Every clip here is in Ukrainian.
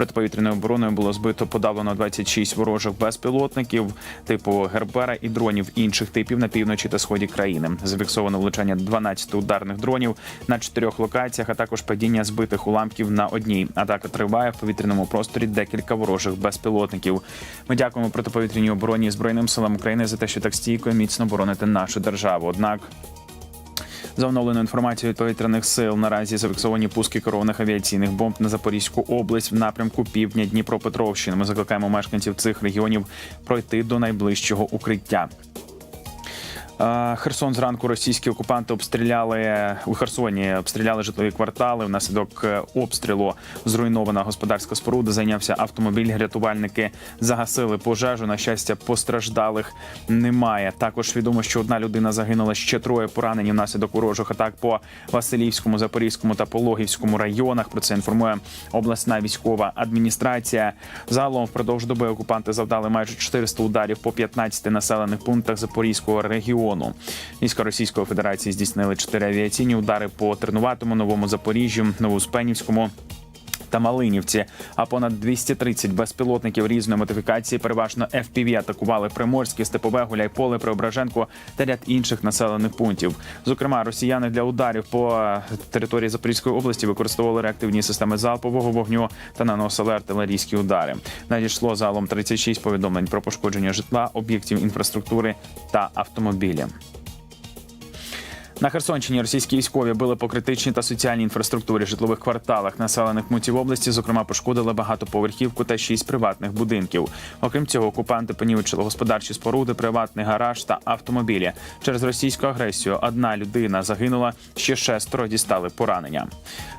Протиповітряною обороною було збито подавлено 26 ворожих безпілотників типу Гербера і дронів інших типів на півночі та сході країни. Зафіксовано влучання 12 ударних дронів на чотирьох локаціях, а також падіння збитих уламків на одній. Атака триває в повітряному просторі декілька ворожих безпілотників. Ми дякуємо протиповітряній обороні і збройним силам України за те, що так стійко і міцно боронити нашу державу. Однак. За оновленою інформацією від повітряних сил наразі зафіксовані пуски керованих авіаційних бомб на Запорізьку область в напрямку півдня Дніпропетровщини. Ми закликаємо мешканців цих регіонів пройти до найближчого укриття. Херсон зранку російські окупанти обстріляли у Херсоні. Обстріляли житлові квартали. Внаслідок е, обстрілу зруйнована господарська споруда. Зайнявся автомобіль. Рятувальники загасили пожежу. На щастя, постраждалих немає. Також відомо, що одна людина загинула ще троє поранені внаслідок ворожих атак по Василівському, Запорізькому та Пологівському районах. Про це інформує обласна військова адміністрація. Загалом впродовж доби окупанти завдали майже 400 ударів по 15 населених пунктах Запорізького регіону. Війська Російської Федерації здійснили чотири авіаційні удари по Тренуватому, Новому Запоріжжю, Новоуспенівському. Та Малинівці, а понад 230 безпілотників різної модифікації, переважно FPV, атакували Приморське, Степове, Гуляйполе, Преображенко та ряд інших населених пунктів. Зокрема, росіяни для ударів по території Запорізької області використовували реактивні системи залпового вогню та наносили артилерійські удари. Надійшло загалом 36 повідомлень про пошкодження житла, об'єктів інфраструктури та автомобілів. На Херсонщині російські військові били по критичній та соціальній інфраструктурі житлових кварталах населених пунктів області. Зокрема, пошкодили багатоповерхівку та шість приватних будинків. Окрім цього, окупанти понівечили господарчі споруди, приватний гараж та автомобілі. Через російську агресію одна людина загинула, ще шестеро дістали поранення.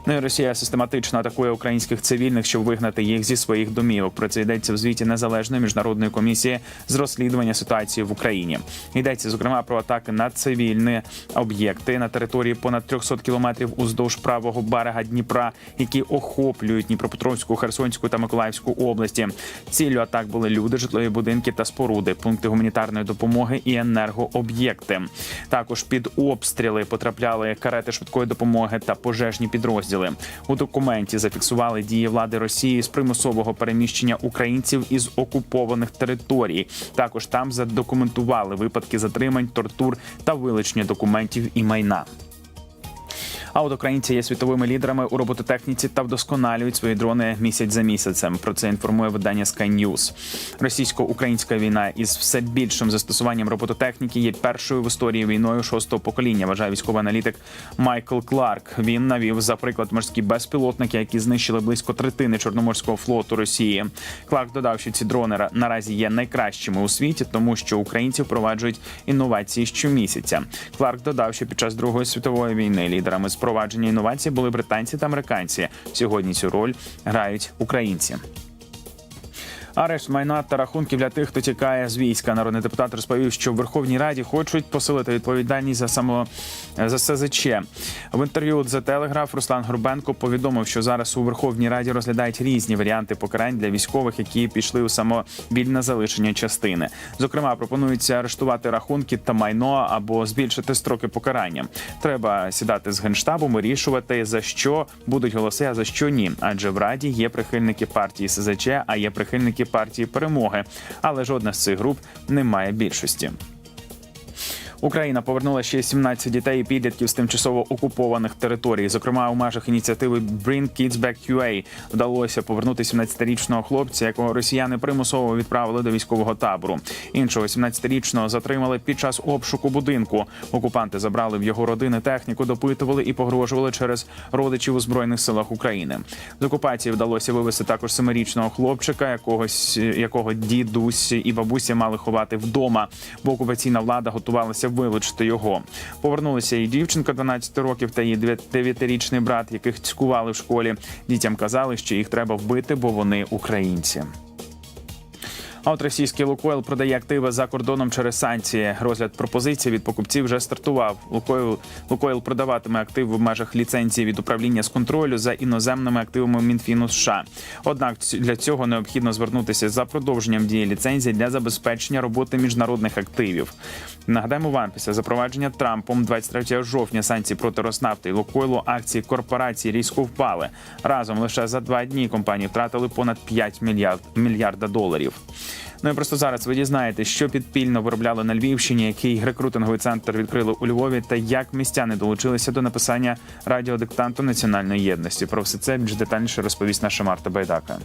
Ну і Росія систематично атакує українських цивільних, щоб вигнати їх зі своїх домівок. Про це йдеться в звіті незалежної міжнародної комісії з розслідування ситуації в Україні. Йдеться зокрема про атаки на цивільні об'єкти на території понад 300 кілометрів уздовж правого берега Дніпра, які охоплюють Дніпропетровську, Херсонську та Миколаївську області. Ціллю атак були люди, житлові будинки та споруди, пункти гуманітарної допомоги і енергооб'єкти. Також під обстріли потрапляли карети швидкої допомоги та пожежні підрозділи. У документі зафіксували дії влади Росії з примусового переміщення українців із окупованих територій. Також там задокументували випадки затримань, тортур та вилучення документів і майна. А от українці є світовими лідерами у робототехніці та вдосконалюють свої дрони місяць за місяцем. Про це інформує видання Sky News. Російсько-українська війна із все більшим застосуванням робототехніки є першою в історії війною шостого покоління. Вважає військовий аналітик Майкл Кларк. Він навів за приклад морські безпілотники, які знищили близько третини чорноморського флоту Росії. Кларк додав, що ці дрони наразі є найкращими у світі, тому що українці впроваджують інновації щомісяця. Кларк додав, що під час Другої світової війни лідерами з впровадження інновацій були британці та американці. Сьогодні цю роль грають українці. Арешт майна та рахунків для тих, хто тікає з війська. Народний депутат розповів, що в Верховній Раді хочуть посилити відповідальність за само за СЗЧ. В інтерв'ю The Telegraph Руслан Горбенко повідомив, що зараз у Верховній Раді розглядають різні варіанти покарань для військових, які пішли у самовільне залишення частини. Зокрема, пропонується арештувати рахунки та майно або збільшити строки покарання. Треба сідати з генштабом, вирішувати за що будуть голоси, а за що ні. Адже в раді є прихильники партії СЗЧ, а є прихильники партії перемоги. Але жодна з цих груп не має більшості. Україна повернула ще 17 дітей і підлітків з тимчасово окупованих територій. Зокрема, у межах ініціативи Bring Kids Back UA вдалося повернути 17-річного хлопця, якого росіяни примусово відправили до військового табору. Іншого 17-річного затримали під час обшуку будинку. Окупанти забрали в його родини техніку, допитували і погрожували через родичів у збройних силах України. З окупації вдалося вивезти також семирічного хлопчика, якогось якого дідусь і бабуся мали ховати вдома, бо окупаційна влада готувалася вилучити його. Повернулися і дівчинка 12 років та її 9-річний брат, яких цькували в школі. Дітям казали, що їх треба вбити, бо вони українці. А от російський Лукойл продає активи за кордоном через санкції. Розгляд пропозицій від покупців вже стартував. Лукойл Лукойл продаватиме активи в межах ліцензії від управління з контролю за іноземними активами Мінфіну США. Однак для цього необхідно звернутися за продовженням дії ліцензії для забезпечення роботи міжнародних активів. Нагадаємо вам, після запровадження Трампом 23 жовтня санкцій проти Роснавти і Лукойлу акції корпорації різко впали. Разом лише за два дні компанії втратили понад 5 мільярд, мільярда доларів. Ну і просто зараз ви дізнаєтесь, що підпільно виробляли на Львівщині, який рекрутинговий центр відкрили у Львові, та як містяни долучилися до написання радіодиктанту національної єдності. Про все це більш детальніше розповість наша Марта Байдака.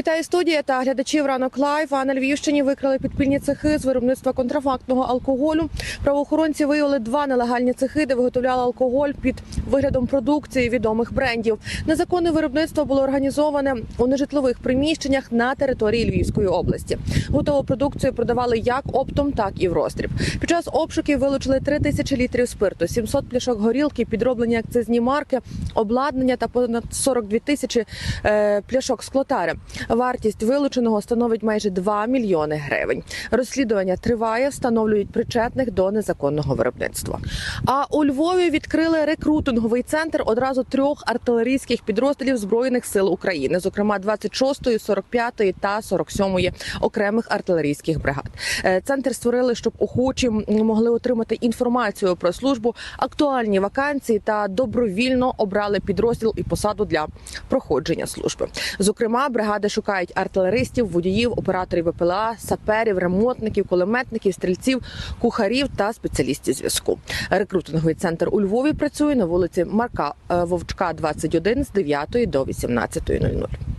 Вітаю студія та глядачів ранок лайв. А на Львівщині викрили підпільні цехи з виробництва контрафактного алкоголю. Правоохоронці виявили два нелегальні цехи, де виготовляли алкоголь під виглядом продукції відомих брендів. Незаконне виробництво було організоване у нежитлових приміщеннях на території Львівської області. Готову продукцію продавали як оптом, так і в роздріб. Під час обшуків вилучили 3 тисячі літрів спирту, 700 пляшок горілки, підроблені акцизні марки, обладнання та понад 42 тисячі е, пляшок склотари. Вартість вилученого становить майже 2 мільйони гривень. Розслідування триває, встановлюють причетних до незаконного виробництва. А у Львові відкрили рекрутинговий центр одразу трьох артилерійських підрозділів збройних сил України, зокрема 26-ї, 45-ї та 47-ї окремих артилерійських бригад. Е, Центр створили, щоб охочі могли отримати інформацію про службу, актуальні вакансії та добровільно обрали підрозділ і посаду для проходження служби. Зокрема, бригади шукають артилеристів, водіїв, операторів ВПЛА, саперів, ремонтників, кулеметників, стрільців, кухарів та спеціалістів зв'язку. Рекрутинговий центр у Львові працює на вулиці Марка е, Вовчка, 21 з 9 до 18.00.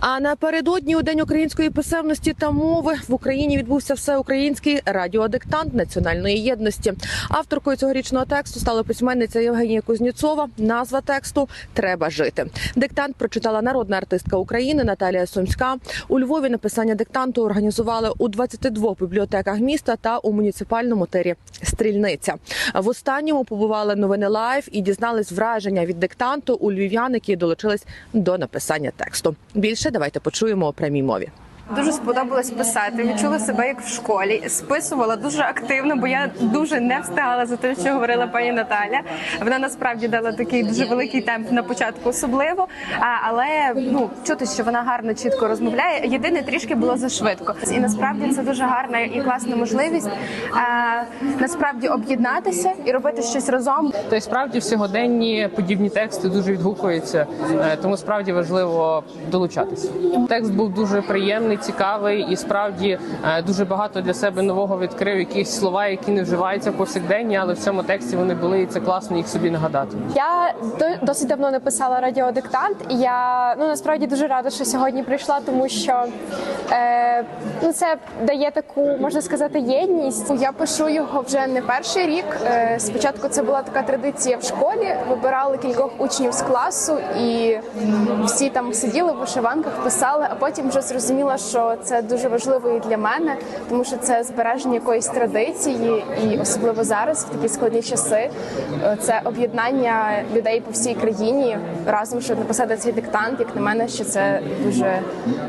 А напередодні у день української писемності та мови в Україні відбувся всеукраїнський радіодиктант національної єдності. Авторкою цьогорічного тексту стала письменниця Євгенія Кузнєцова. Назва тексту Треба жити. Диктант прочитала народна артистка України Наталія Сумська. У Львові написання диктанту організували у 22 бібліотеках міста та у муніципальному тирі Стрільниця. В останньому побували новини лайв і дізнались враження від диктанту у львів'ян, які долучились до написання тексту. Більше давайте почуємо у прямій мові. Дуже сподобалось писати. Відчула себе як в школі. Списувала дуже активно, бо я дуже не встигала за те, що говорила пані Наталя. Вона насправді дала такий дуже великий темп на початку, особливо. А, але ну чути, що вона гарно чітко розмовляє. Єдине трішки було зашвидко. І насправді це дуже гарна і класна можливість а, насправді об'єднатися і робити щось разом. Та й справді сьогоденні подібні тексти дуже відгукуються, е, тому справді важливо долучатися. Текст був дуже приємний, цікавий і справді е, дуже багато для себе нового відкрив. Якісь слова, які не вживаються повсякденні, але в цьому тексті вони були, і це класно їх собі нагадати. Я досить давно не писала радіодиктант. І я ну насправді дуже рада, що сьогодні прийшла, тому що е, ну це дає таку, можна сказати, єдність. Я пишу його вже не перший рік. Е, Спочатку це була така традиція в школі. Вибирали кількох учнів з класу, і всі там сиділи в вишиванках, писали. А потім вже зрозуміла, що це дуже важливо і для мене, тому що це збереження якоїсь традиції, і особливо зараз, в такі складні часи, е, це об'єднання людей по всій країні разом, щоб написати цей диктант. Як на мене, що це дуже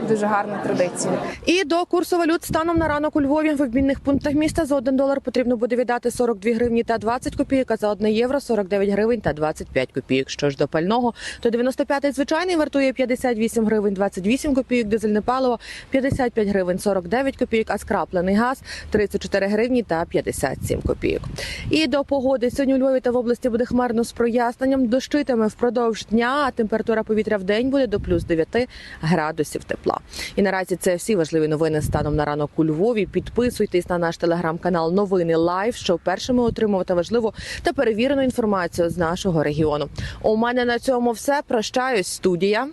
дуже гарна традиція. І до курсу валют станом на ранок у Львові в обмінних пунктах міста за 1 долар потрібно буде віддати 42 гривні та 20 копійок, а за 1 євро 49 гривень та 25 копійок. Що ж до пального, то 95-й звичайний вартує 58 гривень 28 копійок, дизельне паливо 55 гривень 49 копійок, а скраплений газ 34 гривні та 57 копійок. І до погоди сьогодні у Львові та в області буде хмарно з проясненням. Дощитиме впродовж дня, а температура повітря в день буде до плюс 9 градусів тепла. І наразі це всі важливі новини станом на ранок у Львові. Підписуйтесь на наш телеграм-канал Новини Лайв, щоб першими отримувати важливу та перевірену інформацію з нашого регіону. У мене на цьому все. Прощаюсь, студія.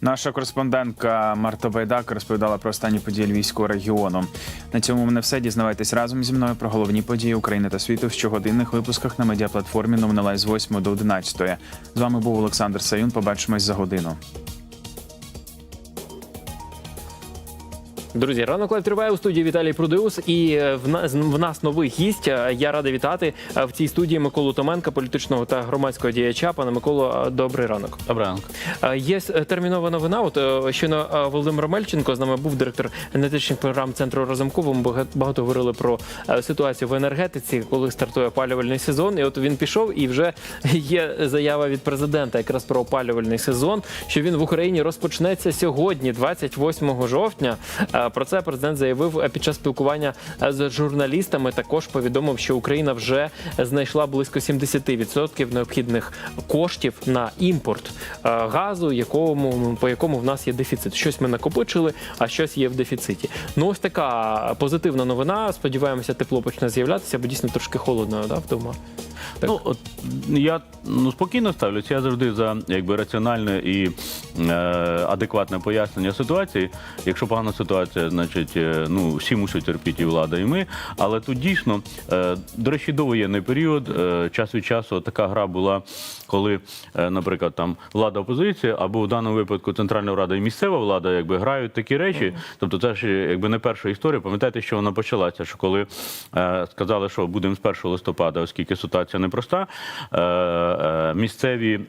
Наша кореспондентка Марта Байдак розповідала про останні події Львівського регіону. На цьому мене все. Дізнавайтесь разом зі мною про головні події України та світу в щогодинних випусках на медіаплатформі Новини Лайв з 8 до 11. З вами був Олександр Саюн. Побачимось за годину. Друзі, ранок лайв триває у студії Віталій Прудеус. І е, в нас в нас новий гість. Е, Я радий вітати е, в цій студії Миколу Томенка, політичного та громадського діяча. Пане Миколо, добрий ранок. Добрий ранок. Є термінова новина. От щойно Володимир Мельченко з нами був директор енергетичних програм центру Разумкова. Ми багато говорили про ситуацію в енергетиці, коли стартує опалювальний сезон. І от він пішов, і вже є заява від президента якраз про опалювальний сезон, що він в Україні розпочнеться сьогодні, 28 жовтня. Про це президент заявив е, під час спілкування е, з журналістами. Також повідомив, що Україна вже знайшла близько 70% необхідних коштів на імпорт е, газу, якому по якому в нас є дефіцит. Щось ми накопичили, а щось є в дефіциті. Ну ось така позитивна новина. Сподіваємося, тепло почне з'являтися, бо дійсно трошки холодно да, вдома. Так. Ну от я ну спокійно ставлюся. Я завжди за якби раціональне і е, адекватне пояснення ситуації. Якщо погана ситуація, значить е, ну всі мусять терпіти і влада, і ми. Але тут дійсно, е, до речі, довоєнний період, е, час від часу така гра була, коли, наприклад, там влада опозиція, або в даному випадку центральна рада і місцева влада, якби грають такі речі. Тобто, це ж якби не перша історія. Пам'ятаєте, що вона почалася? Що коли сказали, що будемо з 1 листопада, оскільки ситуація непроста, місцеві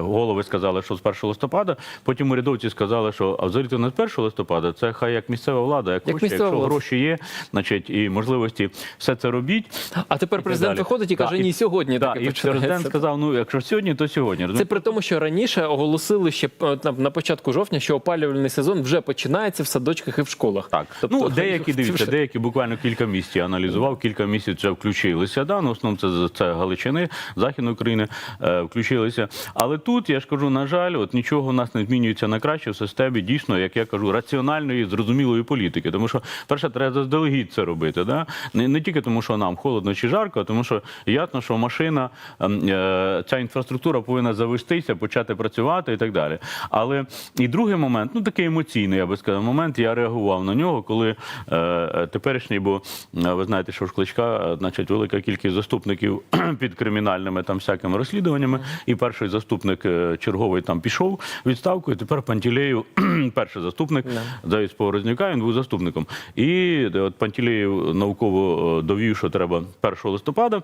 голови сказали, що з 1 листопада. Потім урядовці сказали, що а взагалі не з 1 листопада, це хай як місцева влада, як, Як хоче, якщо влада. гроші є, значить і можливості все це робіть. А тепер і президент виходить і каже: ні, сьогодні так, таке і починається. президент сказав: ну якщо сьогодні, то сьогодні. Це при тому, що раніше оголосили ще е, на, початку жовтня, що опалювальний сезон вже починається в садочках і в школах. Так, Тобто, ну деякі дивіться, деякі буквально кілька місць я аналізував, кілька місяців це включилися. Да, ну, в основному це, це Галичини, Західної України е, включилися. Але тут я ж кажу, на жаль, от нічого у нас не змінюється на краще в системі дійсно, як я кажу, раціональної, зрозумілої політики. Тому що перше, треба заздалегідь це робити. Да? Не, не тільки тому, що нам холодно чи жарко, а тому що ясно, що машина, ем, е, ця інфраструктура повинна завестися, почати працювати і так далі. Але і другий момент, ну такий емоційний, я би сказав, момент, я реагував на нього, коли е, теперішній, бо е, ви знаєте, що ж кличка, е, значить, велика кількість заступників під кримінальними там всякими розслідуваннями. І перший заступник черговий там пішов відставку, і тепер Пантілеєв, перший заступник замість Поворознюка, він був заступником. І е, от Пантілеєв науково е, довів, що треба 1 листопада.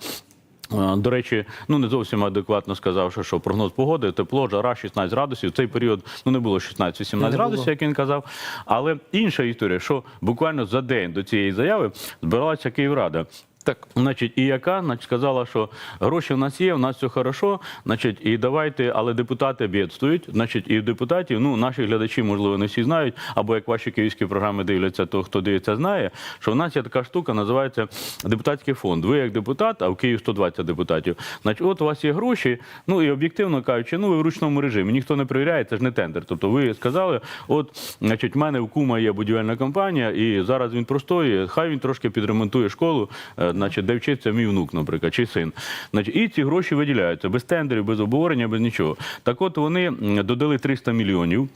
Е, До речі, ну не зовсім адекватно сказавши, що, що прогноз погоди, тепло, жара 16 градусів. Цей період ну не було 16-18 градусів, як він казав. Але інша історія, що буквально за день до цієї заяви збиралася Київрада. Так. Значить, і яка значить, сказала, що гроші в нас є, в нас все хорошо. Значить, і давайте, але депутати бідствують. Значить, і депутатів, ну наші глядачі, можливо, не всі знають, або як ваші київські програми дивляться, то хто дивиться, знає, що в нас є така штука, називається депутатський фонд. Ви як депутат, а в Києві 120 депутатів. Значить, от у вас є гроші. Ну і об'єктивно кажучи, ну ви в ручному режимі, ніхто не перевіряє, це ж не тендер. Тобто ви сказали, от, значить, в мене в кума є будівельна компанія, і зараз він простоює, хай він трошки підремонтує школу, е, значить, де вчиться мій внук, наприклад, чи син. Значить, і ці гроші виділяються без тендерів, без обговорення, без нічого. Так от вони додали 300 мільйонів.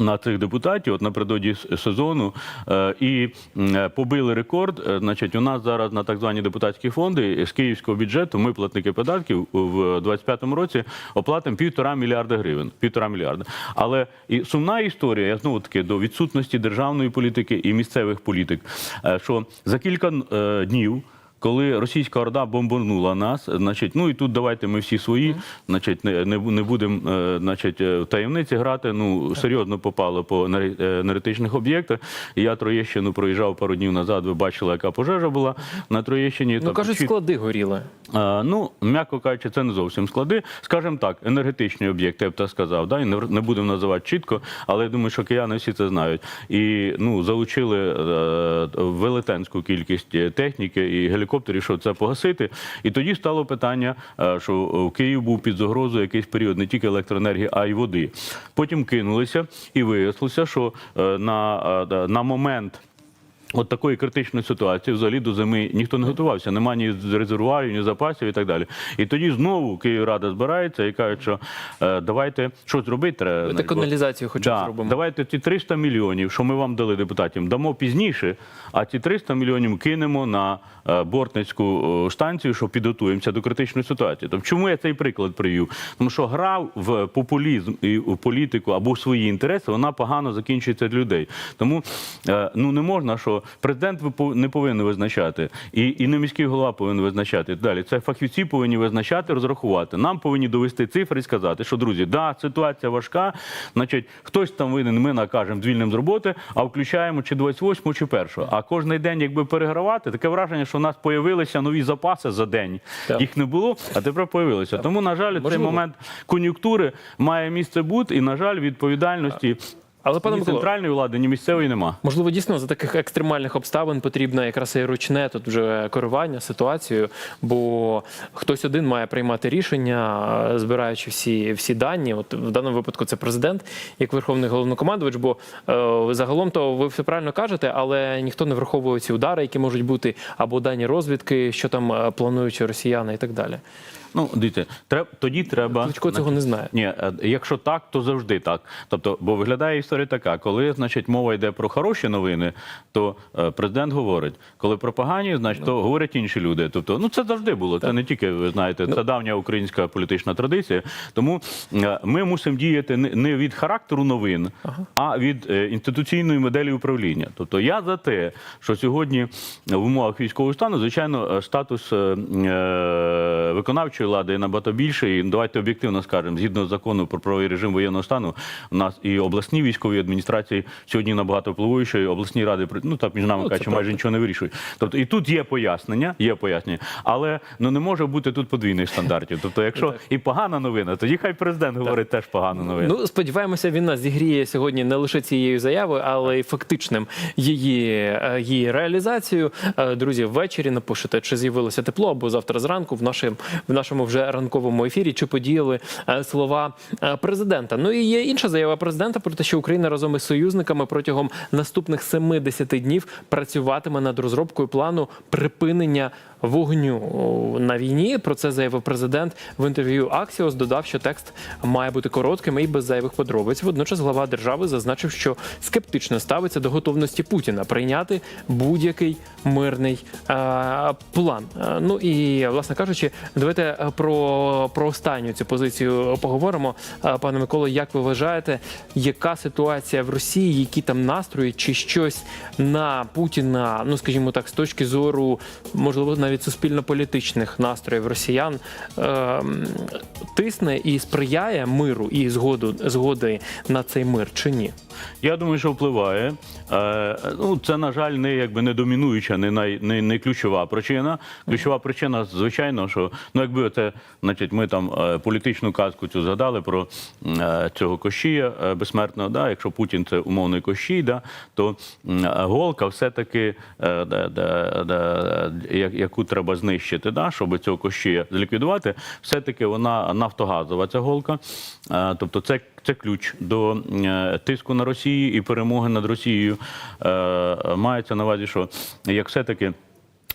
На цих депутатів, от напередодні сезону, е, і е, побили рекорд. Е, Значить, у нас зараз на так звані депутатські фонди з київського бюджету ми, платники податків, в 25-му році оплатимо півтора мільярда гривень. Півтора мільярда. Але і сумна історія, я знову таки до відсутності державної політики і місцевих політик, що за кілька днів. Коли російська орда бомбанула нас, значить, ну і тут давайте ми всі свої, значить, не, не, не будемо е, значить, е, в таємниці грати. Ну серйозно попало по е, енергетичних об'єктах. Я Троєщину проїжджав пару днів назад. Ви бачили, яка пожежа була на Троєщині. Ну кажуть, склади горіли. Е, Ну, м'яко кажучи, це не зовсім склади. Скажімо так, енергетичні об'єкти, я б так сказав. Да? І не, не будемо називати чітко, але я думаю, що кияни всі це знають. І ну, залучили е, велетенську кількість техніки і гелікоптерів, щоб це погасити. І тоді стало питання, е, що в Київ був під загрозою якийсь період не тільки електроенергії, а й води. Потім кинулися і вияснилося, що е, на, е, на момент От такої критичної ситуації взагалі до зими ніхто не готувався. Нема ні резервуарів, ні запасів і так далі. І тоді знову Київрада збирається і кажуть, що е, давайте щось зробити треба. Каналізацію хоча Да, зробимо. Давайте ці 300 мільйонів, що ми вам дали депутатам, дамо пізніше, а ці 300 мільйонів кинемо на е, бортницьку е, станцію, що підготуємося до критичної ситуації. Тобто, чому я цей приклад привів? Тому що гра в популізм і в політику або в свої інтереси, вона погано закінчується для людей. Тому е, ну не можна, що президент ви не повинен визначати, і, і не міський голова повинен визначати. Далі це фахівці повинні визначати, розрахувати. Нам повинні довести цифри і сказати, що друзі, да, ситуація важка. Значить, хтось там винен, ми накажемо звільнимо з роботи, а включаємо чи 28, чи 1. А кожний день, якби перегравати, таке враження, що у нас появилися нові запаси за день. Так. Їх не було, а тепер появилися. Тому, на жаль, цей момент кон'юнктури має місце бути, і, на жаль, відповідальності Але пане ні центральної влади, ні місцевої нема. Можливо, дійсно за таких екстремальних обставин потрібно якраз і ручне тут вже керування ситуацією, бо хтось один має приймати рішення, збираючи всі, всі дані. От в даному випадку це президент, як верховний головнокомандувач. Бо е, загалом то ви все правильно кажете, але ніхто не враховує ці удари, які можуть бути, або дані розвідки, що там е, планують росіяни і так далі. Ну, дивіться, треб, тоді треба. Кличко цього не знає. Ні, е, якщо так, то завжди так. Тобто, бо виглядає історія така, коли значить мова йде про хороші новини, то е, президент говорить. Коли про погані, значить то говорять інші люди. Тобто, ну це завжди було. Це не тільки ви знаєте, це давня українська політична традиція. Тому е, ми мусимо діяти не- від характеру новин, а від інституційної моделі управління. Тобто я за те, що сьогодні в умовах військового стану, звичайно, статус виконавчої влади набагато більший. І давайте об'єктивно скажемо, згідно закону про правовий режим воєнного стану, у нас і обласні військові адміністрації сьогодні набагато впливовіші, і обласні ради ну так між нами Ну, кажучи, майже нічого не вирішують. Тобто і тут є пояснення, є пояснення, але ну не може бути тут подвійних стандартів. Тобто, якщо і погана новина, тоді хай президент говорить теж погану новину. Ну, сподіваємося, він нас зігріє сьогодні не лише цією заявою, але й фактичним її, е, її реалізацією. Е, Друзі, ввечері напишете, чи з'явилося тепло або завтра зранку в нашому, в нашому вже ранковому ефірі, чи подіяли е, слова е, президента. Ну і є інша заява президента про те, що Україна разом із союзниками протягом наступних 70 днів працюватиме над розробкою плану припинення вогню на війні. Про це заявив президент в інтерв'ю Аксіос. Додав, що текст має бути коротким і без зайвих подробиць. Водночас глава держави зазначив, що скептично ставиться до готовності Путіна прийняти будь-який мирний е, план. Е, ну і власне кажучи, давайте про, про останню цю позицію поговоримо. Е, Пане Миколо, як ви вважаєте, яка ситуація в Росії, які там настрої, чи щось на Путіна, ну скажімо так, з точки зору, можливо, навіть суспільно-політичних настроїв росіян ем, тисне і сприяє миру і згоду згоди на цей мир чи ні? Я думаю, що впливає. Е, ну, це, на жаль, не якби не домінуюча, не, най, не, не ключова причина. Ключова причина, звичайно, що ну, якби це, значить, ми там е, політичну казку цю згадали про е, цього Кощія е, безсмертного. Да? Якщо Путін це умовний Кощій, да? то голка все-таки, да, да, да, яку треба знищити, да? щоб цього Кощія зліквідувати, все-таки вона нафтогазова ця голка. Тобто це це ключ до тиску на Росію і перемоги над Росією. Мається на увазі, що як все-таки.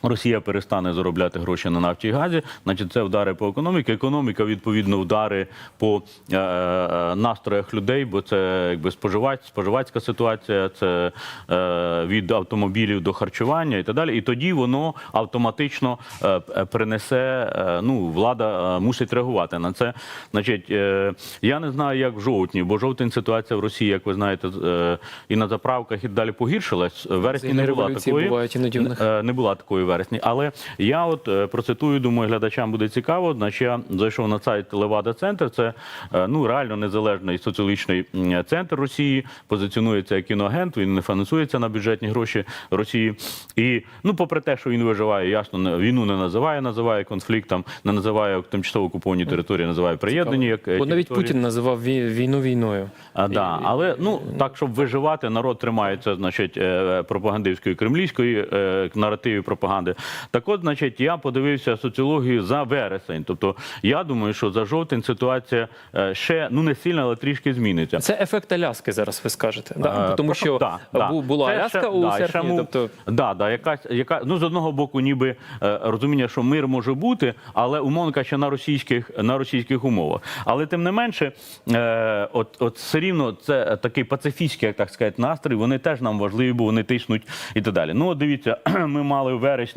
Росія перестане заробляти гроші на нафті і газі, значить це вдари по економіці. Економіка, відповідно, вдари по е, е, настроях людей, бо це якби споживач, споживацька ситуація, це е, від автомобілів до харчування і так далі. І тоді воно автоматично е, е, принесе. е, ну, влада е, мусить реагувати на це. Значить, е, я не знаю, як в жовтні, бо жовтень ситуація в Росії, як ви знаєте, е, і на заправках, і далі погіршилась. В Вересні Взагалі не була такої. бувають. Е, не була такої вересні. Але я от е, процитую, думаю, глядачам буде цікаво. Значить, я зайшов на сайт Левада Центр. Це е, ну реально незалежний соціологічний центр Росії. Позиціонується як кіноагент. Він не фінансується на бюджетні гроші Росії. І ну, попри те, що він виживає, ясно, війну не називає, називає конфліктом, не називає тимчасово окуповані території, називає приєднані. Як Бо навіть території. Путін називав війну війною. А, да. Але ну так, щоб виживати, народ тримається, значить, е, пропагандистської кремлівської наративів пропаганди. Пропаганди. Так от, значить, я подивився соціологію за вересень. Тобто, я думаю, що за жовтень ситуація е, ще ну не сильно, але трішки зміниться. Це ефект Аляски зараз. Ви скажете, да? Е, тому що да, да. була Це Аляска ще- у да, ще серпні. му- Тобто да, да, якась, яка, ну, з одного боку, ніби е, розуміння, що мир може бути, але умовно кажучи, на російських, на російських умовах. Але тим не менше, е, от, от все рівно це такий пацифістський, як так сказати, настрій, вони теж нам важливі, бо вони тиснуть і так далі. Ну, от дивіться, ми мали в вересні,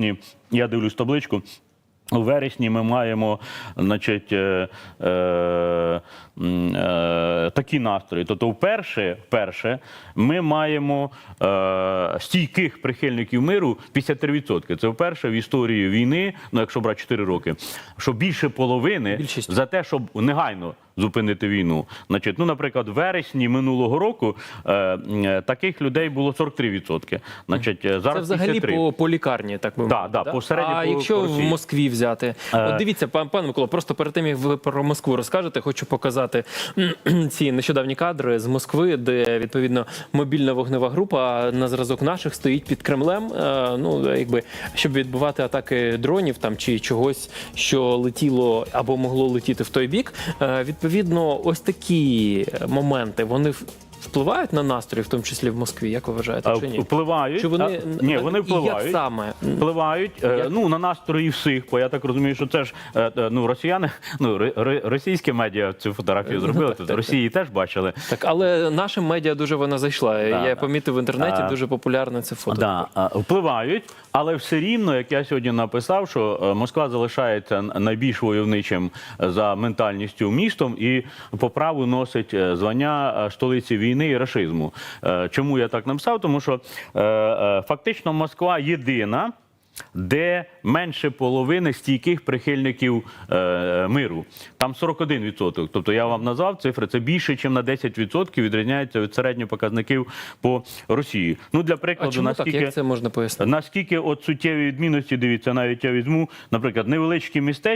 я дивлюсь табличку. У вересні ми маємо значить, е, е, е, такі настрої. Тобто, вперше, вперше ми маємо е, стійких прихильників миру 53%. Це вперше в історії війни, ну якщо брати 4 роки, що більше половини Більшість. за те, щоб негайно зупинити війну. Значить, ну, наприклад, в вересні минулого року е, таких людей було 43%. Значить, е, це зараз взагалі 53. по, по лікарні, так би Да, мовити. да, по середньо а по- якщо по в Росії. Москві взяти, Е. от дивіться, пан пане Микола, просто перед тим як ви про Москву розкажете, хочу показати ці нещодавні кадри з Москви, де відповідно мобільна вогнева група на зразок наших стоїть під Кремлем. е, Ну якби щоб відбувати атаки дронів там чи чогось, що летіло або могло летіти в той бік. Е, Відповідно, ось такі моменти вони впливають на настрій, в тому числі в Москві. Як ви вважаєте? Чи ні? Впливають. Чи вони А, ні, вони і як впливають. саме? Впливають е, Як? ну на настрої всіх, бо я так розумію, що це ж е, е, ну росіяни, ну російські медіа цю фотографію зробили. Тут Росії теж бачили. Так, але нашим медіа дуже вона зайшла. Я да. помітив в інтернеті А, дуже популярне це фото. Да, впливають, але все рівно, як я сьогодні написав, що Москва залишається найбільш войовничим за ментальністю містом і по праву носить звання столиці війни і рашизму. Е, Чому я так написав? Тому що е, е, фактично Москва єдина. Де менше половини стійких прихильників е, миру, там 41%. Тобто я вам назвав цифри. Це більше, ніж на 10% відрізняється від середньої показників по Росії. Ну для А прикладу, чому так? наскільки Як це можна пояснити? Наскільки от суттєві відмінності, дивіться, навіть я візьму, наприклад, невеличкі містечка.